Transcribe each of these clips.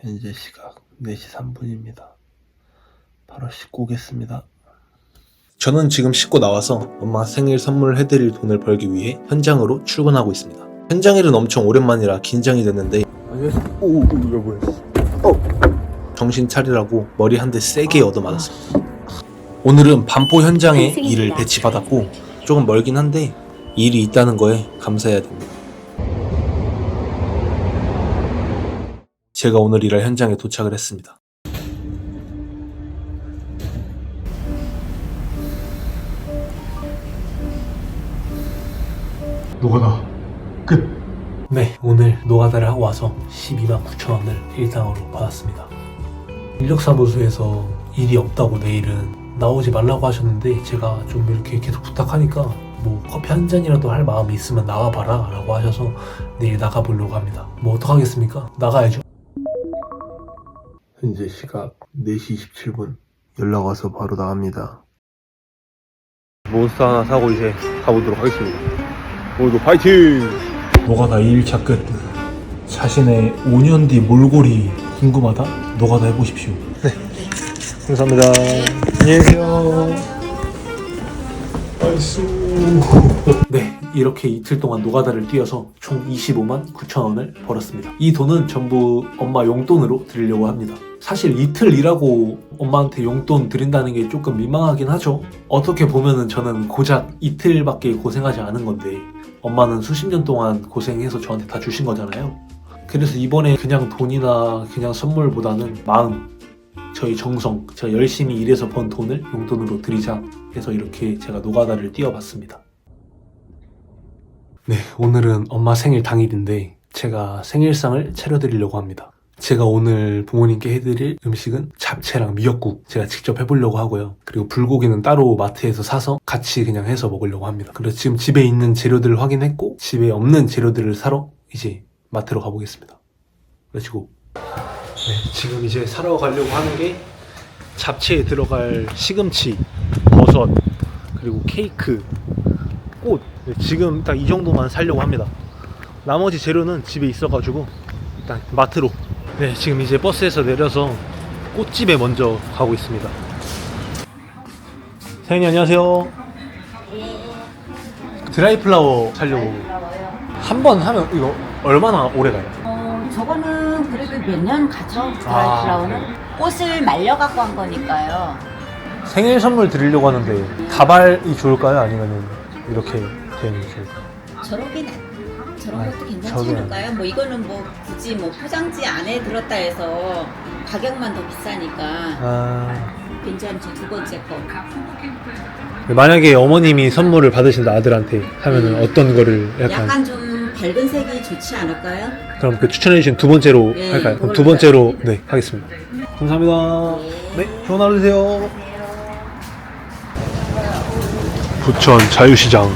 현재 시각 4시 3분입니다. 바로 씻고 오겠습니다. 저는 지금 씻고 나와서 엄마 생일 선물 해드릴 돈을 벌기 위해 현장으로 출근하고 있습니다. 현장 일은 엄청 오랜만이라 긴장이 됐는데 오, 오 이거 뭐야? 어. 정신 차리라고 머리 한 대 세게 얻어맞았습니다. 오늘은 반포 현장에 일을 배치받았고 조금 멀긴 한데 일이 있다는 거에 감사해야 됩니다. 제가 오늘 일할 현장에 도착을 했습니다. 노가다 끝 네, 오늘 노가다를 하고 와서 12만 9천 원을 일당으로 받았습니다. 인력사무소에서 일이 없다고 내일은 나오지 말라고 하셨는데 제가 좀 이렇게 계속 부탁하니까 뭐 커피 한 잔이라도 할 마음이 있으면 나와봐라 라고 하셔서 내일 나가보려고 합니다. 뭐 어떡하겠습니까? 나가야죠. 현재 시각 4시 27분 연락 와서 바로 나갑니다. 몬스터 하나 사고 이제 가보도록 하겠습니다. 오늘도 파이팅! 노가다 2일차 끝. 자신의 5년 뒤 몰골이 궁금하다? 노가다 해보십시오. 네. 감사합니다. 안녕히 계세요. 나이스. 네, 이렇게 이틀 동안 노가다를 뛰어서 총 25만 9천 원을 벌었습니다. 이 돈은 전부 엄마 용돈으로 드리려고 합니다. 사실 이틀 일하고 엄마한테 용돈 드린다는 게 조금 민망하긴 하죠. 어떻게 보면은 저는 고작 이틀밖에 고생하지 않은 건데 엄마는 수십 년 동안 고생해서 저한테 다 주신 거잖아요. 그래서 이번에 그냥 돈이나 그냥 선물보다는 마음, 저희 정성, 제가 열심히 일해서 번 돈을 용돈으로 드리자 해서 이렇게 제가 노가다를 뛰어봤습니다. 네, 오늘은 엄마 생일 당일인데 제가 생일상을 차려드리려고 합니다. 제가 오늘 부모님께 해드릴 음식은 잡채랑 미역국 제가 직접 해보려고 하고요. 그리고 불고기는 따로 마트에서 사서 같이 그냥 해서 먹으려고 합니다. 그래서 지금 집에 있는 재료들을 확인했고 집에 없는 재료들을 사러 이제 마트로 가보겠습니다. 그래가지고 네, 지금 이제 사러 가려고 하는 게 잡채에 들어갈 시금치, 버섯, 그리고 케이크, 꽃. 네, 지금 딱 이 정도만 사려고 합니다. 나머지 재료는 집에 있어가지고 일단 마트로. 네, 지금 이제 버스에서 내려서 꽃집에 먼저 가고 있습니다. 사장님 안녕하세요. 드라이 플라워 사려고. 한 번 하면 이거 얼마나 오래 가요? 어, 저거는 그래도 몇 년 가죠. 아, 드라이 플라워는 꽃을 말려 갖고 한 거니까요. 생일 선물 드리려고 하는데 다발이 좋을까요? 아니면 이렇게 되는 게 좋을까요? 저렇게 나, 저런 아, 것도 괜찮지 저게- 않을까요? 뭐 이거는 뭐 굳이 뭐 포장지 안에 들었다 해서 가격만 더 비싸니까 아... 괜찮죠. 두 번째 거. 만약에 어머님이 선물을 받으신다 아들한테 하면은 어떤 거를 약간, 약간 좀 밝은 색이 좋지 않을까요? 그럼 그 추천해주신 두 번째로 네, 할까요? 그럼 그걸로 두 번째로. 네 하겠습니다. 감사합니다. 네, 좋은 하루 되세요. 부천 자유시장.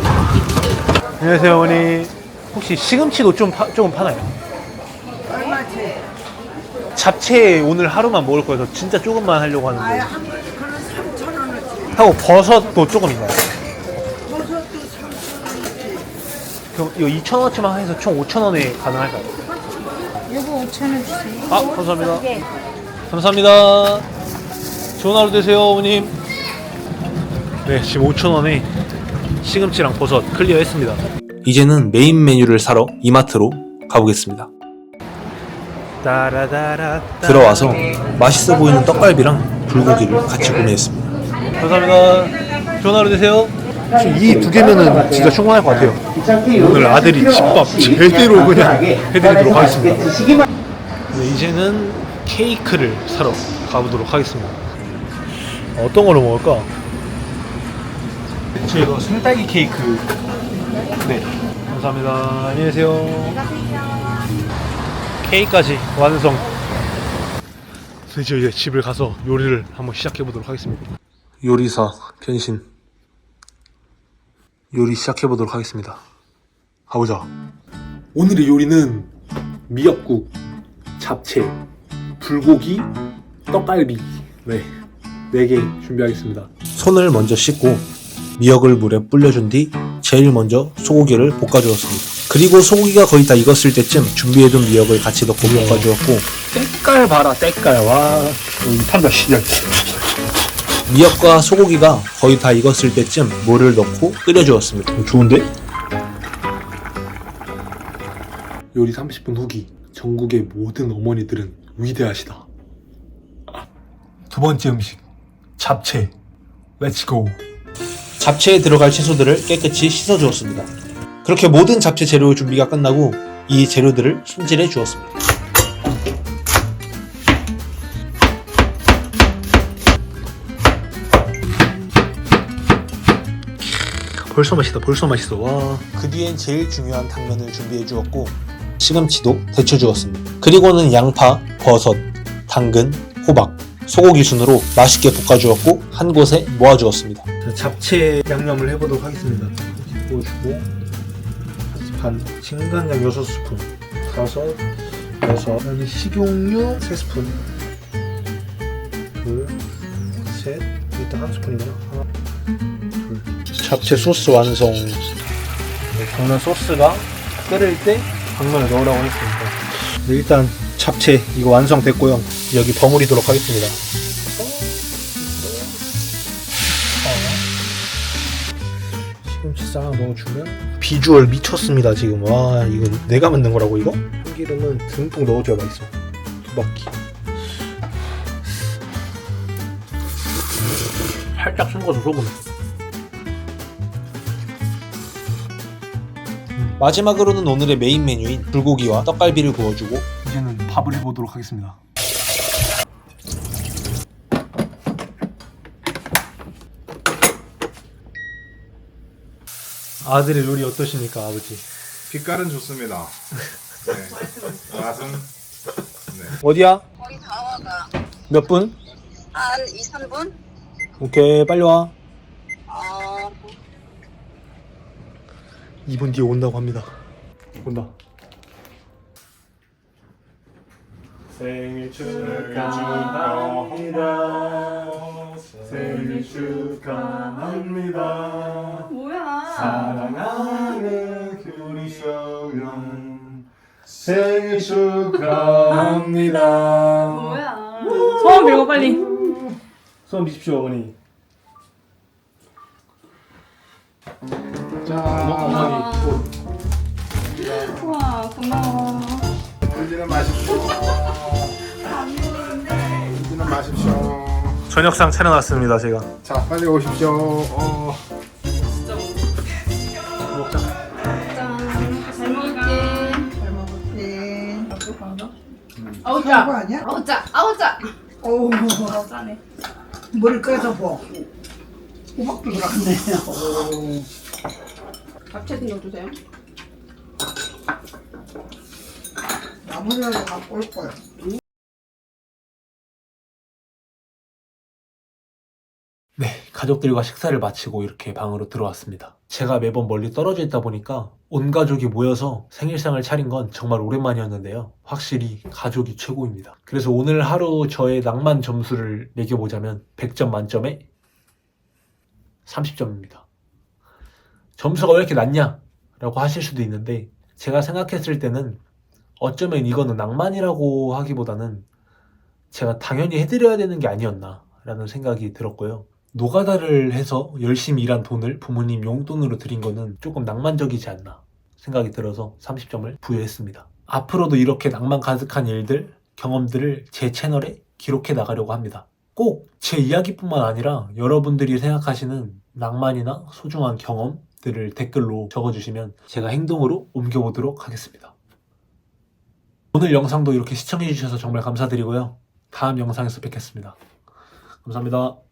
안녕하세요 어머니. 혹시 시금치도 좀 파, 조금 파나요? 얼마지? 잡채 오늘 하루만 먹을 거여서 진짜 조금만 하려고 하는데. 한 번에 그는 3천 원어치. 하고 버섯도 조금 있나요? 버섯도 3천 원어치. 그럼 이거 2,000원어치만 해서 총 5,000원에 가능할까요? 요거 5천 원 주세요. 아, 감사합니다. 감사합니다. 좋은 하루 되세요, 어머님. 네, 지금 5,000원에 시금치랑 버섯 클리어했습니다. 이제는 메인 메뉴를 사러 이마트로 가보겠습니다. 들어와서 맛있어 보이는 떡갈비랑 불고기를 같이 구매했습니다. 감사합니다. 좋은 하루 되세요. 이 두 개면은 진짜 충분할 것 같아요. 오늘 아들이 집밥 제대로 그냥 해드리도록 하겠습니다. 네, 이제는 케이크를 사러 가보도록 하겠습니다. 어떤 걸로 먹을까? 저희가 생딸기 케이크. 네. 감사합니다. 안녕히 계세요. 케이크까지 완성. 드디어 이제 집을 가서 요리를 한번 시작해 보도록 하겠습니다. 요리사 변신. 요리 시작해 보도록 하겠습니다. 가보자. 오늘의 요리는 미역국, 잡채, 불고기, 떡갈비. 네. 네개 준비하겠습니다. 손을 먼저 씻고 미역을 물에 불려준 뒤 제일 먼저 소고기를 볶아주었습니다. 그리고 소고기가 거의 다 익었을 때쯤 준비해둔 미역을 같이 넣고 볶아주었고 때깔 봐라 때깔 와 탄다 시절 미역과 소고기가 거의 다 익었을 때쯤 물을 넣고 끓여주었습니다. 좋은데? 요리 30분 후기 전국의 모든 어머니들은 위대하시다. 두 번째 음식 잡채 렛츠고 잡채에 들어갈 채소들을 깨끗이 씻어 주었습니다. 그렇게 모든 잡채 재료 준비가 끝나고 이 재료들을 손질해 주었습니다. 벌써 맛있다 벌써 맛있어 와 그 뒤엔 제일 중요한 당면을 준비해 주었고 시금치도 데쳐 주었습니다 그리고는 양파, 버섯, 당근, 호박, 소고기 순으로 맛있게 볶아 주었고 한 곳에 모아 주었습니다 잡채 양념을 해보도록 하겠습니다 부어주고 반 진간장 6스푼 다섯 여섯 식용유 3스푼 둘셋 일단 한 스푼이구나 하나 잡채 소스 완성. 당면 소스가 끓을 때 당면을 넣으라고 했습니다. 네, 일단 잡채 이거 완성됐고요. 여기 버무리도록 하겠습니다. 어. 시금치 싹 넣어주면 비주얼 미쳤습니다 지금 와 이거 내가 만든 거라고 이거? 참기름은 듬뿍 넣어줘야 맛있어 두 바퀴 살짝 헹궈서 소금 마지막으로는 오늘의 메인 메뉴인 불고기와 떡갈비를 구워주고 이제는 밥을 해보도록 하겠습니다. 아들의 요리 어떠십니까, 아버지? 빛깔은 좋습니다. 네. 맛은 네. 어디야? 거의 다 와가. 몇 분? 한 2, 3분? 오케이, 빨리 와. 어, 2분 뒤에 온다고 합니다. 온다. 생일 축하합니다. 생일 축하합니다. 생일 축하합니다. 뭐야? 소원 빌고 빨리. 소원 비십시오, 어머니. 자, 어머니. 우와 고마워. 울지는 마십시오. 울지는 마십시오. 저녁상 차려놨습니다, 제가. 자, 빨리 오십시오. 어. 아우 거 짜. 아니야? 아우 짜. 아우 짜. 어우, 아우 짜네. 물을 끓여서 보. 호박도 들어갔네. 잡채 좀 넣어주세요. 나물을 갖고 올 거야. 네, 가족들과 식사를 마치고 이렇게 방으로 들어왔습니다. 제가 매번 멀리 떨어져 있다 보니까 온 가족이 모여서 생일상을 차린 건 정말 오랜만이었는데요. 확실히 가족이 최고입니다. 그래서 오늘 하루 저의 낭만 점수를 매겨보자면 100점 만점에 30점입니다. 점수가 왜 이렇게 낮냐? 라고 하실 수도 있는데 제가 생각했을 때는 어쩌면 이거는 낭만이라고 하기보다는 제가 당연히 해드려야 되는 게 아니었나 라는 생각이 들었고요. 노가다를 해서 열심히 일한 돈을 부모님 용돈으로 드린 거는 조금 낭만적이지 않나 생각이 들어서 30점을 부여했습니다. 앞으로도 이렇게 낭만 가득한 일들, 경험들을 제 채널에 기록해 나가려고 합니다. 꼭 제 이야기뿐만 아니라 여러분들이 생각하시는 낭만이나 소중한 경험들을 댓글로 적어주시면 제가 행동으로 옮겨보도록 하겠습니다. 오늘 영상도 이렇게 시청해주셔서 정말 감사드리고요. 다음 영상에서 뵙겠습니다. 감사합니다.